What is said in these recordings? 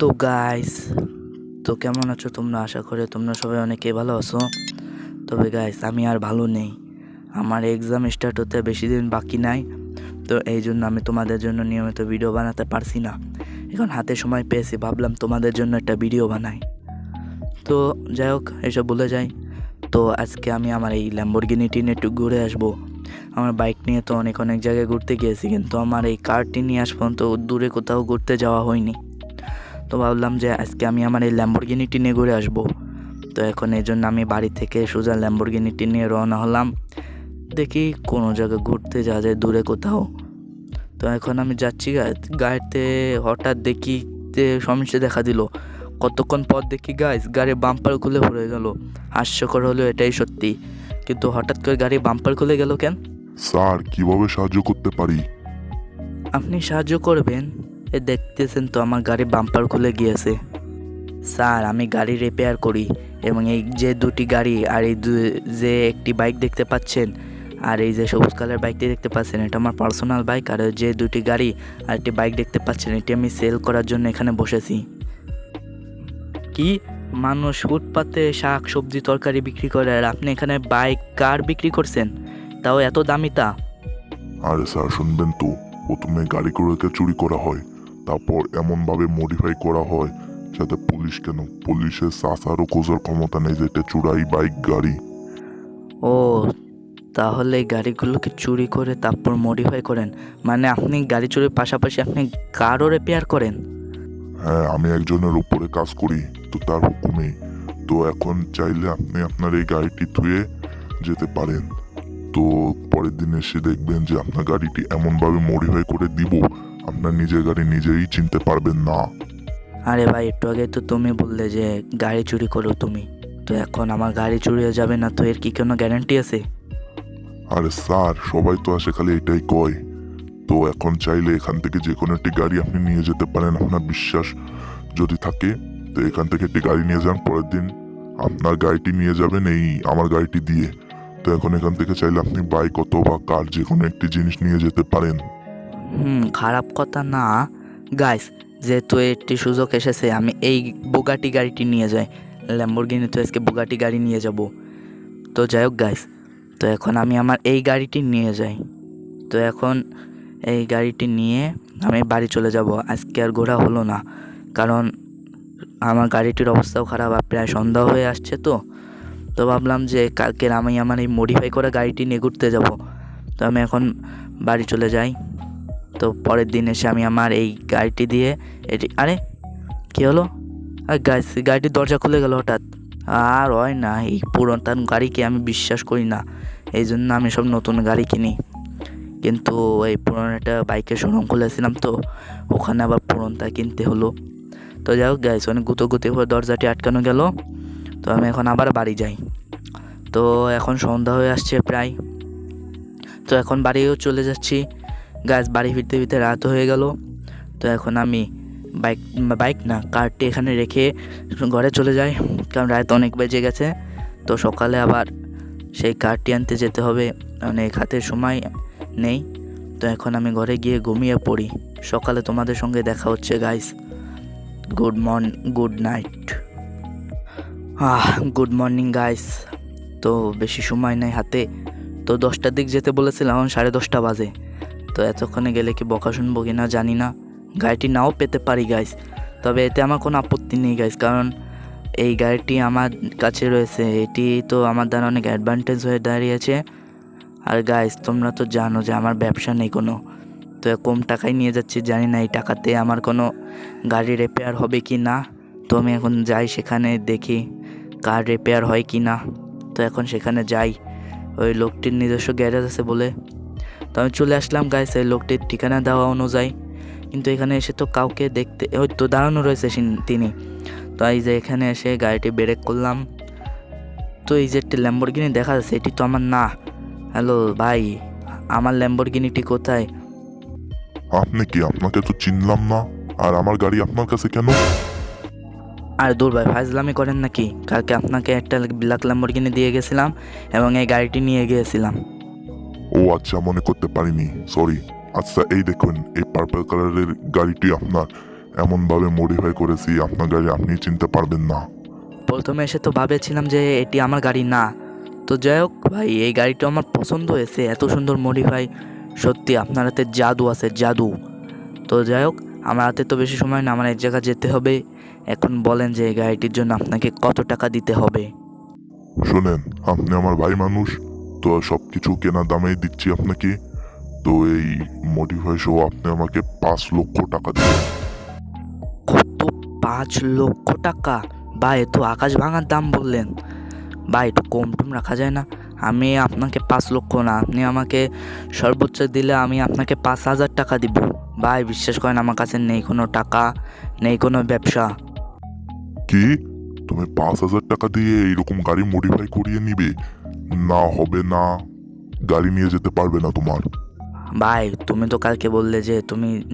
তো গাইস তো কেমন আছো তোমরা? আশা করে তোমরা সবাই অনেকে ভালো আছো। তবে গাইস আমি আর ভালো নেই। আমার এক্সাম স্টার্ট হতে বেশি দিন বাকি নাই। তো এই জন্য আমি তোমাদের জন্য নিয়মিত ভিডিও বানাতে পারছি না। এখন হাতে সময় পেয়েছি, ভাবলাম তোমাদের জন্য একটা ভিডিও বানাই। তো যাই হোক, এসব বলে যাই। তো আজকে আমি আমার এই ল্যাম্বরগিনিটি নিয়ে একটু ঘুরে আসব। আমার বাইক নিয়ে তো অনেক অনেক জায়গায় ঘুরতে গিয়েছি, কিন্তু আমার এই কারটি নিয়ে আস পর্যন্ত দূরে কোথাও ঘুরতে যাওয়া হয়নি। তো ভাবলাম যে আজকে আমি আমার এই ল্যাম্বরগিনিটি নিয়ে ঘুরে আসব। তো এখন এই জন্য আমি বাড়ি থেকে সোজা ল্যাম্বরগিনিটি নিয়ে রওনা হলাম। দেখি কোনো জায়গায় ঘুরতে যাওয়া যায় দূরে কোথাও। তো এখন আমি যাচ্ছি গাড়িতে হঠাৎ দেখি যে সমস্যা দেখা দিল। কতক্ষণ পর দেখি গাইস গাড়ির বাম্পার খুলে পড়ে গেল। হাস্যকর হলো এটাই সত্যি। কিন্তু হঠাৎ করে গাড়ি বাম্পার খুলে গেল কেন? স্যার কীভাবে সাহায্য করতে পারি? আপনি সাহায্য করবেন? এ দেখতেছেন তো আমার গাড়ি বাম্পার খুলে গিয়েছে। স্যার, আমি গাড়ি রিপেয়ার করি এবং এই যে দুটি গাড়ি আর এই যে একটি বাইক দেখতে পাচ্ছেন আর এই যে সবুজ কালার বাইকটি দেখতে পাচ্ছেন, এটা আমার পার্সোনাল বাইক আর যে দুটি গাড়ি আর একটি বাইক দেখতে পাচ্ছেন, এটি আমি সেল করার জন্য এখানে বসেছি। কি মানুষ ফুটপাতে শাক, সবজি, তরকারি বিক্রি করে আর আপনি এখানে বাইক কার বিক্রি করছেন? তাও এত দামি তা? আরে স্যার, শুনবেন তো। প্রথমে গাড়িগুলোকে চুরি করা হয় তারপর এমনভাবে মডিফাই করা হয় যাতে পুলিশ কেন? পুলিশের সাসারও খোঁজার ক্ষমতা নেই যেটা চুরাই বাইক গাড়ি। ও তাহলে গাড়িগুলোকে চুরি করে তারপর মডিফাই করেন? মানে আপনি গাড়ি চুরির পাশাপাশি আপনি কারও রিপেয়ার করেন? হ্যাঁ আমি একজনের উপরে কাজ করি তো তার হুকুমে তো এখন চাইলে আপনি আপনার এই গাড়িটি ধুয়ে যেতে পারেন। তো পরের দিন এসে দেখবেন যে আপনার গাড়িটি এমনভাবে মডিফাই করে দিব আপনার নিজের গাড়ি নিজেই চিনতে পারবেন না। আরে ভাই একটু আগে তো তুমি বললে যে গাড়ি চুরি করো তুমি। তো এখন আমার গাড়ি চুরি হয়ে যাবে না তো এর কি কোনো গ্যারান্টি আছে? আরে স্যার সবাই তো আসে খালি এটাই কয়। তো এখন চাইলে এখান থেকে যে কোনো একটি গাড়ি আপনি নিয়ে যেতে পারেন আপনার বিশ্বাস যদি থাকে তো এখান থেকে একটি গাড়ি নিয়ে যান পরের দিন আপনার গাড়িটি নিয়ে যাবেন এই আমার গাড়িটি দিয়ে। তো এখন এখান থেকে চাইলে আপনি বাইক অথবা কার যে কোনো একটি জিনিস নিয়ে যেতে পারেন। হুম, খারাপ কথা না। গাইস যেহেতু একটি সুযোগ এসেছে, আমি এই বুগাটি গাড়িটি নিয়ে যাই। ল্যাম্বরগিনি তো আজকে বুগাটি গাড়ি নিয়ে যাব। তো যাই হোক গাইস তো এখন আমি আমার এই গাড়িটি নিয়ে যাই। তো এখন এই গাড়িটি নিয়ে আমি বাড়ি চলে যাব। আজকে আর ঘোরা হলো না, কারণ আমার গাড়িটির অবস্থাও খারাপ আর প্রায় সন্ধ্যা হয়ে আসছে তো। তো ভাবলাম যে কালকের আমি আমার এই মডিফাই করা গাড়িটি নিয়ে ঘুরতে যাব। তো আমি এখন বাড়ি চলে যাই। তো পরের দিন এসে আমি আমার এই গাড়িটি দিয়ে এটি আরে, কী হলো? গাড়িটির দরজা খুলে গেল হঠাৎ। আর হয় না, এই পুরাতন গাড়িকে আমি বিশ্বাস করি না। এই জন্য আমি সব নতুন গাড়ি কিনি। কিন্তু এই পুরনো একটা বাইকের শোরুম খুলেছিলাম তো, ওখানে আবার পুরনটা কিনতে হলো। তো যাই হোক গাইস অনেক গুতো গুতি করে দরজাটি আটকানো গেল। তো আমি এখন আবার বাড়ি যাই। তো এখন সন্ধ্যা হয়ে আসছে প্রায়। তো এখন বাড়িও চলে যাচ্ছি। গাছ বাড়ি ফিরতে ফিরতে রাত হয়ে গেল। তো এখন আমি বাইক বাইক না, কারটি এখানে রেখে ঘরে চলে যাই, কারণ রাত অনেক বেজে গেছে। তো সকালে আবার সেই কারটি আনতে যেতে হবে, অনেক হাতে সময় নেই। তো এখন আমি ঘরে গিয়ে ঘুমিয়ে পড়ি। সকালে তোমাদের সঙ্গে দেখা হচ্ছে guys good morning good night ah good morning guys তো বেশি সময় নেই হাতে। তো দশটার দিক যেতে বলেছিলাম, সাড়ে দশটা বাজে। তো এতক্ষণে গেলে কি বকা শুনব কি না জানি না। গাড়িটি নাও পেতে পারি গাইস তবে এতে আমার কোনো আপত্তি নেই গাইস কারণ এই গাড়িটি আমার কাছে রয়েছে। এটি তো আমার দ্বারা অনেক অ্যাডভান্টেজ হয়ে দাঁড়িয়েছে। আর গাইস তোমরা তো জানো যে আমার ব্যবসা নেই কোনো। তো কম টাকায় নিয়ে যাচ্ছি, জানি না এই টাকাতে আমার কোনো গাড়ি রিপেয়ার হবে কি না। তো আমি এখন যাই সেখানে দেখি কার রিপেয়ার হয় কি না। তো এখন সেখানে যাই। ওই লোকটির নিজস্ব গ্যারেজ আছে বলে তো আমি চলে আসলাম গাইস এই লোকটির ঠিকানা দেওয়া অনুযায়ী। কিন্তু এখানে এসে তো কাউকে দেখতে ওই তো দাঁড়ানো রয়েছে তিনি। তো এই যে এখানে এসে গাড়িটি ব্রেক করলাম। তো এই যে একটি ল্যাম্বরগিনি দেখা যাচ্ছে এটি তো আমার না। হ্যালো ভাই আমার ল্যাম্বরগিনিটি কোথায়? আপনি কি আপনাকে তো চিনলাম না? আর আমার গাড়ি আপনার কাছে কেন? আর দূর ভাই ফাজলামি করেন নাকি? কালকে আপনাকে একটা ব্ল্যাক ল্যাম্বরগিনি দিয়ে গেছিলাম এবং এই গাড়িটি নিয়ে গিয়েছিলাম। ও আচ্ছা মনে করতে পারিনি। সরি আচ্ছা এই দেখুন এই পার্পল কালারের গাড়িটি আপনার এমনভাবে মডিফাই করেছি আপনার গাড়ি আপনি চিনতে পারবেন না। প্রথমে এসে তো ভাবেছিলাম যে এটি আমার গাড়ি না। তো যাই হোক ভাই এই গাড়িটা আমার পছন্দ হয়েছে এত সুন্দর মডিফাই সত্যি আপনার হাতে জাদু আছে জাদু। তো যাই হোক আমার হাতে তো বেশি সময় না আমার এক জায়গা যেতে হবে। এখন বলেন যে এই গাড়িটির জন্য আপনাকে কত টাকা দিতে হবে। শোনেন আপনি আমার ভাই মানুষ তো সব কিছু কেনার দামেই দিচ্ছি আপনাকে। তো এই মডিফাই সহ আপনি আমাকে পাঁচ লক্ষ টাকা দিবেন। কত পাঁচ লক্ষ টাকা? বা এ তো আকাশ ভাঙার দাম বললেন। বা একটু কম টম রাখা যায় না। আমি আপনাকে পাঁচ লক্ষ না আপনি আমাকে সর্বোচ্চ দিলে আমি আপনাকে পাঁচ হাজার টাকা দিব। ভাই বিশ্বাস করেন আমার কাছে নেই কোনো টাকা নেই কোনো ব্যবসা। কি? তুমি পাঁচ হাজার টাকা দিয়ে এইরকম গাড়ি মডিফাই করিয়ে নিবে? না হবে না। গাড়ি নিয়ে যেতে পারবে না তোমার। ভাই তুমি তো কালকে বললে যে তুমি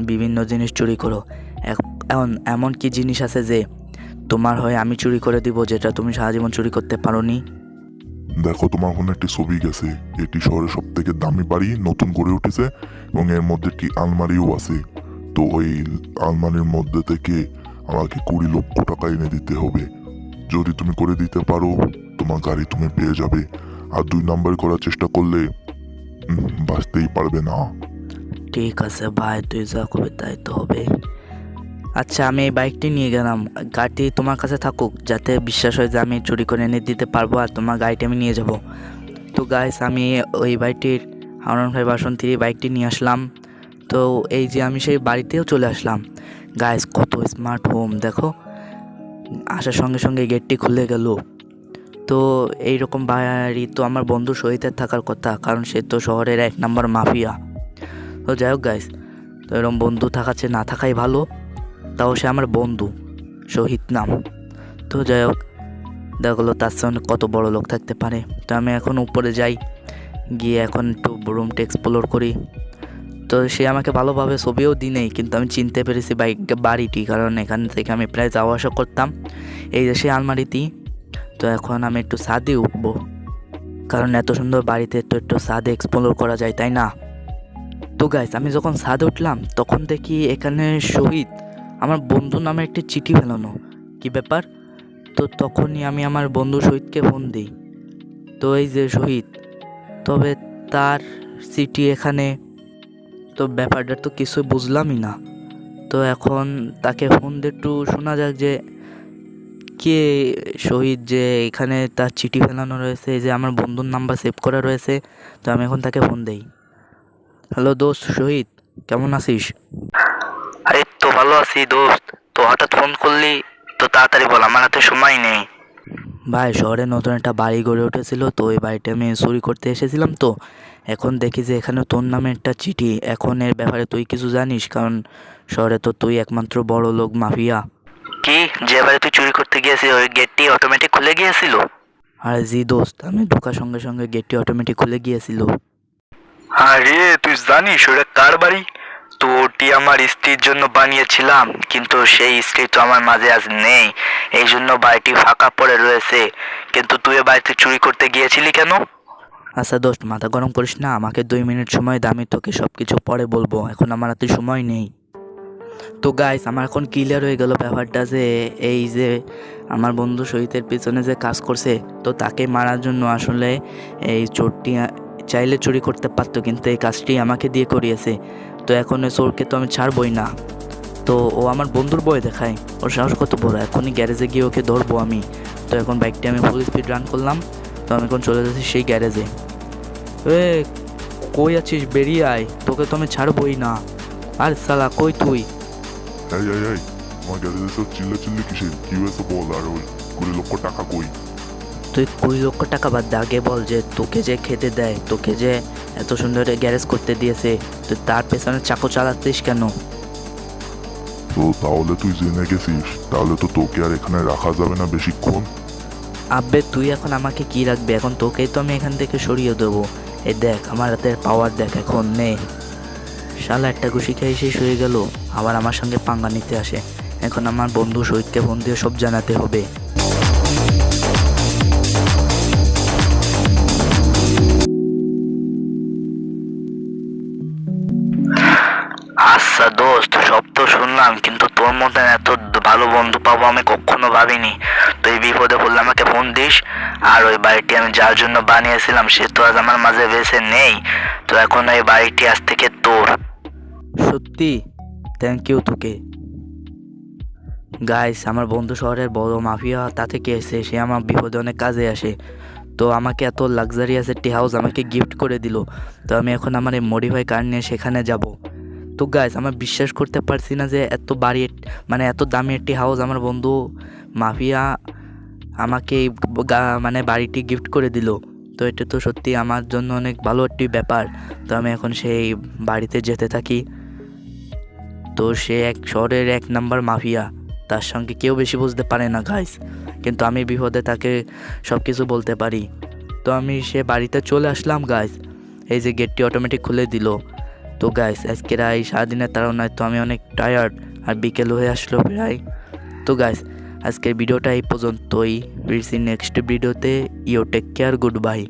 বিভিন্ন জিনিস চুরি করো। এমন এমন কি জিনিস আছে যে তোমার হয়ে আমি চুরি করে দিব যেটা তুমি সারা জীবন চুরি করতে পারো নি দেখো তোমার ওখানে একটি ছবি গেছে। এটি শহরের সব থেকে দামি বাড়ি নতুন করে উঠেছে এবং এর মধ্যে একটি আলমারিও আছে। তো ওই আলমারির মধ্যে থেকে আমাকে কুড়ি লক্ষ টাকা এনে দিতে হবে। যদি তুমি করে দিতে পারো তোমার গাড়ি তুমি পেয়ে যাবে। আর দুই নাম্বার করার চেষ্টা করলে বাঁচতেই পারবে না। ঠিক আছে ভাই, তুই যা করবে তাই তো হবে। আচ্ছা আমি এই বাইকটি নিয়ে গেলাম। গাড়িটি তোমার কাছে থাকুক, যাতে বিশ্বাস হয় যে আমি চুরি করে এনে দিতে পারব আর তোমার গাড়িটি আমি নিয়ে যাব। তো গাইস আমি ওই বাইকটির হারন ভাই বাসন থ্রি বাইকটি নিয়ে আসলাম। তো এই যে আমি সেই বাড়িতেও চলে আসলাম। গাইস কত স্মার্ট হোম দেখো। আসার সঙ্গে সঙ্গে গেটটি খুলে গেল। তো এইরকম বাড়ি তো আমার বন্ধু শহীদের থাকার কথা, কারণ সে তো শহরের এক নম্বর মাফিয়া। তো যাই হোক গাইস তো এরকম বন্ধু থাকাচ্ছে না থাকাই ভালো, তাও সে আমার বন্ধু শহীদ নাম। তো যাই হোক দেখল তার সঙ্গে কত বড় লোক থাকতে পারে। তো আমি এখন উপরে যাই, গিয়ে এখন একটু রুমটা এক্সপ্লোর করি। তো সে আমাকে ভালোভাবে ছবিও দিই নেই, কিন্তু আমি চিনতে পেরেছি বাইক, বাড়িটি, কারণ এখান থেকে আমি প্রায় যাওয়া আসা করতাম। এই যে সে আলমারিটি তো এখন আমি একটু ছাদে উঠবো। কারণ এত সুন্দর বাড়িতে তো একটু ছাদে এক্সপ্লোর করা যায়, তাই না? তো গাইস আমি যখন ছাদে উঠলাম, তখন দেখি এখানে শহীদ আমার বন্ধু নামে একটি চিঠি ফেলানো। কি ব্যাপার? তো তখনই আমি আমার বন্ধু শহীদকে ফোন দিই। তো এই যে শহীদ, তবে তার চিঠি এখানে, তো ব্যাপারটা তো কিছু বুঝলামই না। তো এখন তাকে ফোন দিয়ে একটু শোনা যাক যে কে শহীদ যে এখানে তার চিঠি ফেলানো রয়েছে যে আমার বন্ধুর নাম্বার সেভ করা রয়েছে তো আমি এখন তাকে ফোন দেই। হ্যালো দোস্ত শহীদ কেমন আছিস? আরে তো ভালো আছি দোস্ত তো হঠাৎ ফোন করলি তো তাড়াতাড়ি বল আমার হাতে সময় নেই। ভাই শহরে নতুন একটা বাড়ি গড়ে উঠেছিল তো ওই বাড়িটা আমি চুরি করতে এসেছিলাম তো এখন দেখি যে এখানে তোর নামে একটা চিঠি এখন এর ব্যাপারে তুই কিছু জানিস? কারণ শহরে তো তুই একমাত্র বড় লোক মাফিয়া। কি? যে বাড়ি তুই চুরি করতে গিয়েছিস ওই গেটটি অটোমেটিক খুলে গিয়েছিল? আরে জি দোস্ত আমি ঢোকার সঙ্গে সঙ্গে গেটটি অটোমেটিক খুলে গিয়েছিল। আরে তুই জানিস ওটা কার বাড়ি? তো ওটি আমার স্ত্রীর জন্য বানিয়েছিলাম কিন্তু সেই স্ত্রী তো আমার মাঝে আজ নেই। এই জন্য বাড়িটি ফাঁকা পড়ে রয়েছে। কিন্তু তুই এ বাড়িতে চুরি করতে গিয়েছিলি কেন? আচ্ছা দোস্ত মাথা গরম করিস না আমাকে দুই মিনিট সময় দামি তোকে সব কিছু পরে বলব। এখন আমার হাতে সময় নেই। তো গাইস আমার এখন ক্লিয়ার হয়ে গেল ব্যাপারটা যে এই যে আমার বন্ধু শহীদের পিছনে যে কাজ করছে, তো তাকে মারার জন্য আসলে এই চোরটি, চাইলে চুরি করতে পারতো, কিন্তু এই কাজটি আমাকে দিয়ে করিয়েছে। তো এখন ওই চোরকে তো আমি ছাড়বই না। তো ও আমার বন্ধুর বই দেখায়। ওর সাহস কত বড়? এখনই গ্যারেজে গিয়ে ওকে ধরবো আমি। তো এখন বাইকটি আমি ফুল স্পিড রান করলাম। তো আমি এখন চলে যাচ্ছি সেই গ্যারেজে। এ, কই আছিস? বেরিয়ে আয়। তোকে তো আমি ছাড়বই না। আর সালা কই তুই? এই এই এই আমার গ্যারেজে সব চিল্লা চিল্লি কিসের? কি হয়েছে বল? আর ওই কুড়ি লক্ষ টাকা কই? তুই কুড়ি লক্ষ টাকা বাদ দে আগে বল যে তোকে যে খেতে দেয় তোকে যে এত সুন্দর গ্যারেজ করতে দিয়েছে তুই তার পেছনে চাকু চালাচ্ছিস কেন? তো তাহলে তুই জেনে গেছিস তাহলে তো তোকে আর এখানে রাখা যাবে না বেশিক্ষণ। আব্বে তুই এখন আমাকে কি রাখবি? এখন তোকেই তো আমি এখান থেকে সরিয়ে দেবো। এই দেখ আমার হাতের পাওয়ার দেখ এখন নে। শালা একটা ঘুষি খেয়ে শেষ হয়ে গেল। আবার আমার সঙ্গে পাঙ্গা নিতে আসে। এখন আমার বন্ধু শহীদকে ফোন দিয়ে সব জানাতে হবে। আচ্ছা দোস্ত, সব তো শুনলাম, কিন্তু তোর মতন এত ভালো বন্ধু পাবো আমি ভাবিনি। তো এই বিপদে পড়লে আমাকে ফোন দিস। আর ওই বাড়িটি আমি যার জন্য বানিয়েছিলাম, সে তো আজ আমার মাঝে বেঁচে নেই। তো এখন এই বাড়িটি আজ থেকে তোর। সত্যি? থ্যাংক ইউ তোকে। গাইস আমার বন্ধু শহরের বড় মাফিয়া তা থেকে এসে, সে আমার বিপদে অনেক কাজে আসে। তো আমাকে এত লাক্সারিয়াস একটি হাউস আমাকে গিফট করে দিল। তো আমি এখন আমার এই মডিফাই কার নিয়ে সেখানে যাব। তো গাইস আমার বিশ্বাস করতে পারছি না যে এত বাড়ি মানে এত দামি একটি হাউস আমার বন্ধু মাফিয়া আমাকে এই মানে বাড়িটি গিফট করে দিল। তো এটা তো সত্যি আমার জন্য অনেক ভালো একটি ব্যাপার। তো আমি এখন সেই বাড়িতে যেতে থাকি। তো সে এক শহরের এক নাম্বার মাফিয়া, তার সঙ্গে কেউ বেশি বুঝতে পারে না গাইস কিন্তু আমি বিপদে তাকে সব কিছু বলতে পারি। তো আমি সে বাড়িতে চলে আসলাম গাইস এই যে গেটটি অটোমেটিক খুলে দিল। তো গাইস আজকের এই সারাদিনের তাড়নায় তো আমি অনেক টায়ার্ড আর বিকেল হয়ে আসলো প্রায়। তো গাইস আজকের ভিডিওটা এই পর্যন্তই। নেক্সট ভিডিওতে you take care good bye